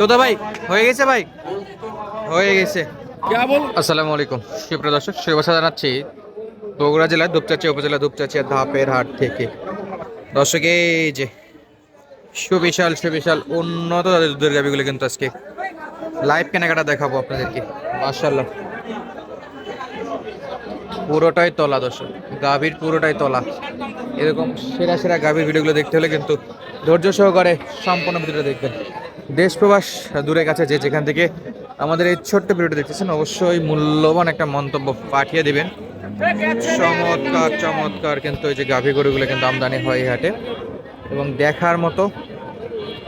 তোতা ভাই হয়ে গেছে ভাই? হয়ে গেছে। আসসালামু আলাইকুম। সুপ্রিয় দর্শক শুভেচ্ছা জানাচ্ছি বগুড়া জেলার দুপচাচিয়া উপজেলা দুপচাচিয়া ধাপের হাট থেকে। দর্শক এই যে সুবিশাল সুবিশাল উন্নত দুধের গাভিগুলো কিন্তু আজকে লাইভ কেনাকাটা দেখাবো আপনাদেরকে। মার্শাল্লাহ পুরোটাই তলা দর্শক গাভীর পুরোটাই তলা। এরকম সেরা সেরা গাভীর ভিডিওগুলো দেখতে হলে কিন্তু ধৈর্য সহকারে সম্পূর্ণ ভিডিওটা দেখবেন। দেশ প্রবাস দূরে কাছে যে যেখান থেকে আমাদের এই ছোট্ট ভিডিওটা দেখতেছেন, অবশ্যই মূল্যবান একটা মন্তব্য পাঠিয়ে দেবেন। চমৎকার চমৎকার কিন্তু এই যে গাভী গরুগুলো কিন্তু আমদানি হয় হাটে। এবং দেখার মতো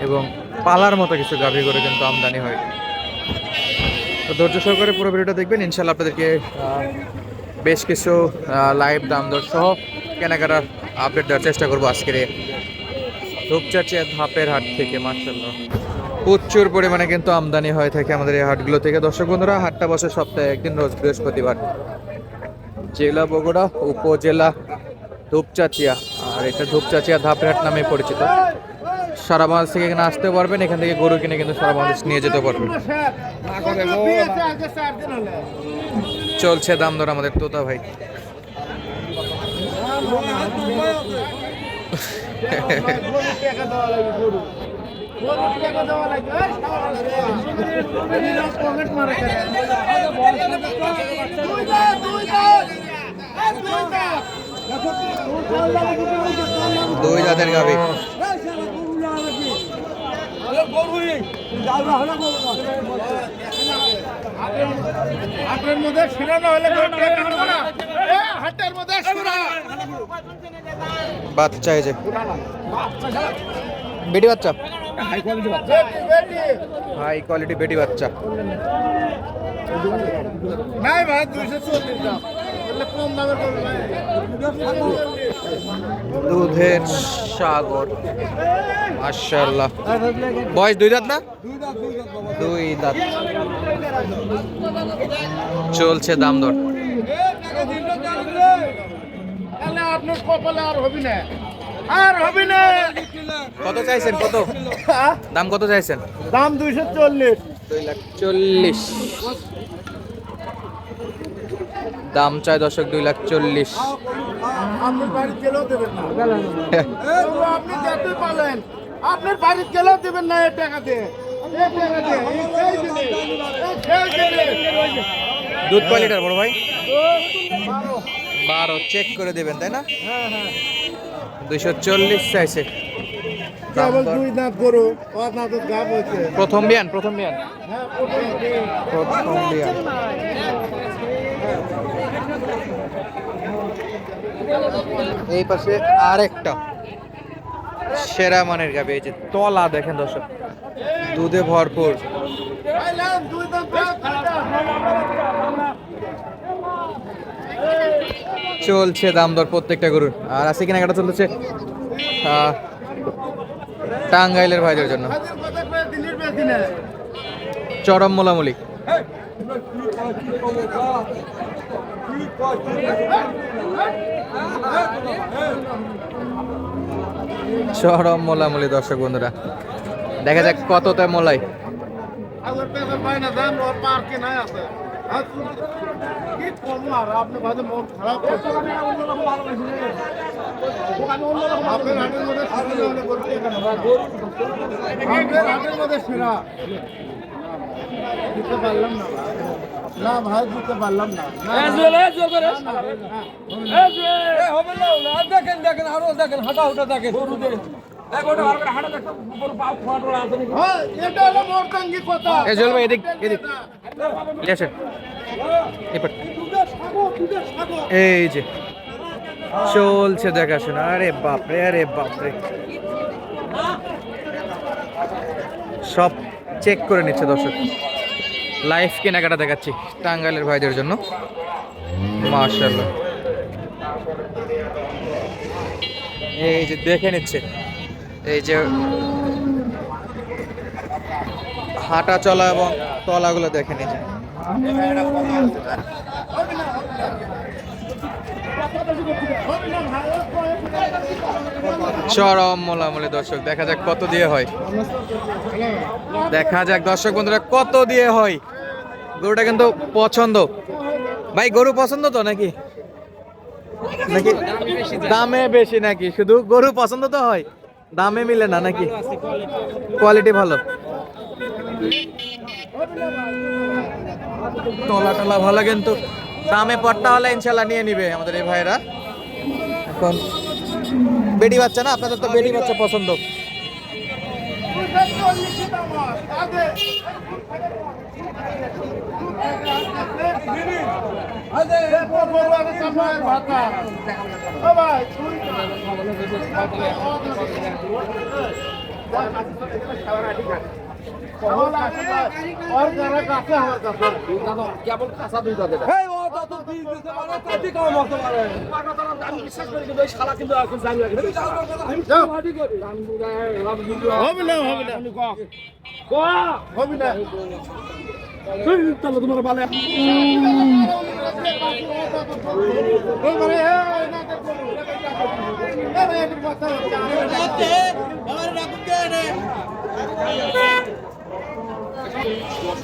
এবং পালার মতো কিছু গাভী গরু কিন্তু আমদানি হয়। তো ধৈর্য সহকারে পুরো ভিডিওটা দেখবেন। ইনশাল্লাহ আপনাদেরকে বেশ কিছু লাইভ দাম দর সহ কেনাকাটার আপডেট দেওয়ার চেষ্টা করব আজকের এই ধূপচাচিয়া ধাপের হাট থেকে মার্শাল্লাহ প্রচুর পরিমাণে কিন্তু আমদানি হয়ে থাকে আমাদের এই হাটগুলো থেকে। দর্শক বন্ধুরা, হাটটা বসে সপ্তাহে একদিন রোজ বৃহস্পতিবার। জেলা বগুড়া, উপজেলা ধূপচাচিয়া। আর এটা ধূপচাচিয়া ধাপের হাট নামে পরিচিত। সারা বাংলাদেশ থেকে এখানে আসতে পারবেন, এখান থেকে গরু কিনে কিন্তু সারা বাংলাদেশ নিয়ে যেতে পারবেন। চলছে দাম দর আমাদের তোতা ভাই। দুই জাতের গাভী। হাটের মধ্যে শিরা না হলে হাটের মধ্যে শিরা। বাচ্চা এই যে। বেটি বাচ্চা। বেটি, বেটি। হাই কোয়ালিটি বেটি বাচ্চা। নাই ভাই দুইশো চল্লিশ দাম। দুধের সাগর মাশাআল্লাহ। বয়স দুই দাঁত না? দুই দাঁত। চলছে দাম দর আপনার কপালে আর হবি না আর হবি না কত চাইছেন? কত? দাম কত চাইছেন? দাম দুইশো চল্লিশ। দুই লাখ চল্লিশ। দাম চাই দশক দুই লাখ চল্লিশ। আপনার বাড়ি গেলেও দেবেন না। তবু আপনি আপনার বাড়ি গেলেও দেবেন না এ টাকা দিয়ে। এ টাকা দিয়ে এই খেয়ে দিলে, এই খেয়ে দিলে। দুধ কয় লিটার বড় ভাই? বারো। চেক করে দেবেন তাই না? হ্যাঁ হ্যাঁ। দুইশো চল্লিশ চাইছে। প্রথম বিয়ান প্রথম বিয়ান। হ্যাঁ প্রথম প্রথম বিয়ান। এই পাশে আরেকটা সেরা মানের গাবে এই তলা দেখেন দর্শক দুধে ভরপুর। চলছে দাম দর প্রত্যেকটা গরুর আর আছে কেনাকাটা চলতেছে আহ, টাঙ্গাইলের ভাইদের জন্য। চরম মোলামুলি চরম মোলামুলি দর্শক বন্ধুরা দেখা যাক কতটা মোলাই হাজার টাকা পায় না, দাম ওর পার্কে নাই আছে। আর কি করব আর, আপনি ভাবছে মন খারাপ করছে। আপনার দিতে পারলাম না। না ভাই দিতে পারলাম না। দেখেন দেখেন আরও দেখেন হাঁটা হুটা দেখেন। হ্যাঁ, এটা হলো মোরতাঙ্গি কথা। এ জল ভাই এদিক এদিক। এদিকে আসেন। এবার এই যে চলছে দেখাশোনা। আরে বাপরে আরে বাপরে। সব চেক করে নিচ্ছে দর্শক। লাইফ কেনাকাটা দেখাচ্ছি টাঙ্গাইলের ভাইদের জন্য। মার্শাল এই যে দেখে নিচ্ছে। এই যে হাঁটা চলা এবং তলাগুলো দেখে নিচ্ছে। চরম মোলামলি দর্শক, দেখা যাক কত দিয়ে হয়। দেখা যাক দর্শক বন্ধুরা কত দিয়ে হয়। গরুটা কিন্তু পছন্দ। ভাই, গরু পছন্দ তো নাকি? নাকি? দামে বেশি নাকি? শুধু গরু পছন্দ তো হয়? দামে মিলে না নাকি? কোয়ালিটি ভালো। তলা টলা ভালো কিন্তু। দামে পট্টা হলে ইনশাল্লাহ নিয়ে নিবে আমাদের এই ভাইরা এখন বেডি বাচ্চা না? আপনাদের তো বেডি বাচ্চা পছন্দ। কেবল খাসা দুই দাঁতের তোমার বালে কথা হচ্ছে। আমার কাছে দেখে আমি ধরা দিয়ে দিতে লাল কাটা কাটা হলে আমি এই গরুর দাম কত টাকা কিলো আইসা হবে না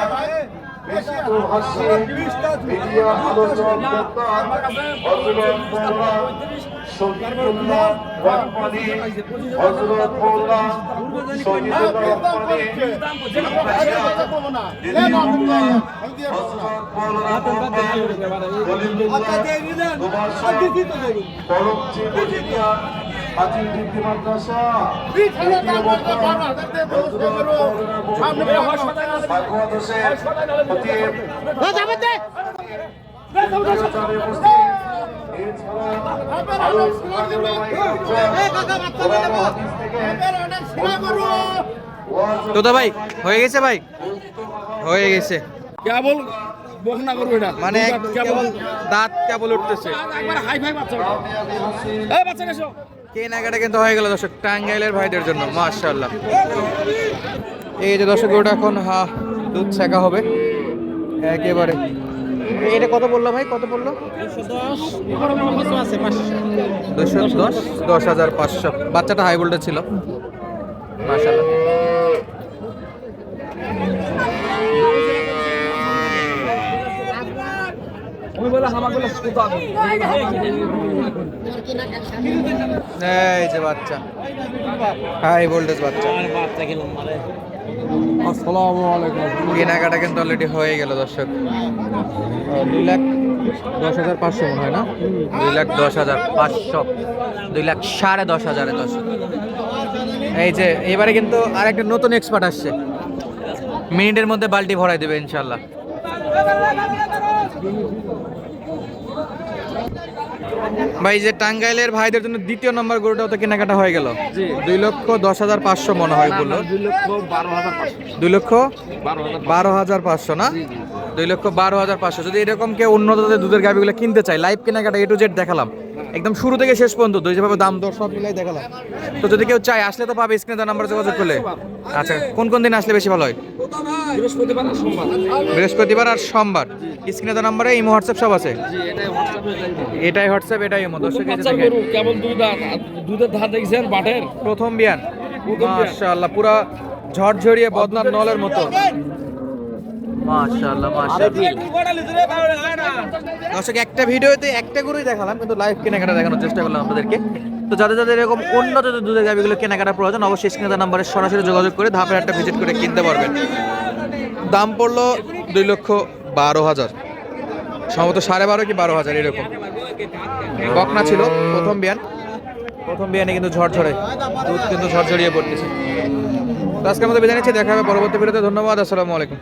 দিয়ে পাবো না ভাই। দিয়ে পাবো না ভাই। না ভাই, দিয়ে পাবো না। বেশি আছে ভাই, বেশি আছে। হ্যাঁ, বেশ দাম পড়ছে। আমি কথা বলব না। এ না, আমি দিয়ে পাবো না। বিশ হাজার দাম পড়ছে, বারো হাজার দিয়ে বলছে গরু। সামনে আপনার তোতা ভাই হয়ে গেছে ভাই? হয়ে গেছে। কেবল বকনা করব এটা মানে কেবল কেবল। দাঁত কেবল উঠতেছে। একবার হাই ফাই বাচ্চা এই বাচ্চা এসো। কেনাকাটা কিন্তু হয়ে গেল দর্শক টাঙ্গাইলের ভাইদের জন্য মাশাল্লাহ এই যে দর্শক, ওটা এখন, হা, দুধ ছেঁকা হবে। একেবারে। এটা কত বলল ভাই? কত বলল দুশো। দশ দশ হাজার পাঁচশো। বাচ্চাটা হাই ভোল্টেজ ছিল। মাশাল্লাহ আমি বলে আমার বলে কোথা এই যে বাচ্চা। হাই ভোল্টেজ বাচ্চা। আসসালামু আলাইকুম কেনাকাটা কিন্তু অলরেডি হয়ে গেল দর্শক। দুই লাখ দশ হাজার পাঁচশো মনে হয় না? দুই লাখ দশ হাজার পাঁচশো। দুই লাখ সাড়ে দশ হাজারে দর্শক। এই যে এবারে কিন্তু আরেকটা নতুন এক্সপার্ট আসছে। মিনিটের মধ্যে বালতি ভরাই দেবে ইনশাল্লাহ ভাই যে টাঙ্গাইলের ভাইদের জন্য দ্বিতীয় নম্বর গরুটাও তো কেনাকাটা হয়ে গেল। দুই লক্ষ দশ হাজার পাঁচশো মনে হয় বলল। দুই লক্ষ বারো হাজার পাঁচশো। না। দুই লক্ষ বারো হাজার পাঁচশো। যদি এরকম কেউ উন্নত দুধের গাভিগুলো কিনতে চায় লাইভ কেনাকাটা এ টু জেড দেখালাম। একদম শুরু থেকে শেষ পর্যন্ত দুই যেভাবে দাম দর সব মিলাই দেখালাম। তো যদি কেউ চায় আসলে তো পাবে স্ক্রিনে তার নাম্বার যোগাযোগ করলে। আচ্ছা কোন কোন দিন আসলে বেশি ভালো হয়? বৃহস্পতিবার আর সোমবার। বৃহস্পতিবার আর সোমবার। স্ক্রিনে তার নাম্বারে ইমো হোয়াটসঅ্যাপ সব আছে? এটাই হোয়াটসঅ্যাপে এটাই ইমো। দর্শক দাঁত আর দুধের ধার দেখছেন বাটের? প্রথম বিয়ান। মাশাআল্লাহ পুরা ঝড়ঝড়িয়ে বদনার নলের মতো। মাশাআল্লাহ মাশাআল্লাহ। দর্শক, একটা ভিডিওতে একটা গরুই দেখালাম, কিন্তু লাইভ কেনাকাটা দেখানোর চেষ্টা করলাম আপনাদেরকে। তো যাদের যাদের এরকম অন্য যাদের দুধের গাভিগুলো কেনাকাটা প্রয়োজন, অবশ্যই স্ক্রিনে নাম্বারে সরাসরি যোগাযোগ করে ধাপের একটা ভিজিট করে কিনতে পারবেন। দাম পড়ল দুই লক্ষ বারো হাজার। সম্ভবত সাড়ে বারো কি বারো হাজার, এরকম। বকনা ছিল, প্রথম বিয়ান। প্রথম বিয়ানে কিন্তু ঝড়ঝড়ে দুধ কিন্তু ঝড়ঝড়িয়ে পড়তেছে। তো আজকের মতো বিদায় নিচ্ছি, দেখা হবে পরবর্তী ভিডিওতে। ধন্যবাদ, আসসালামু আলাইকুম।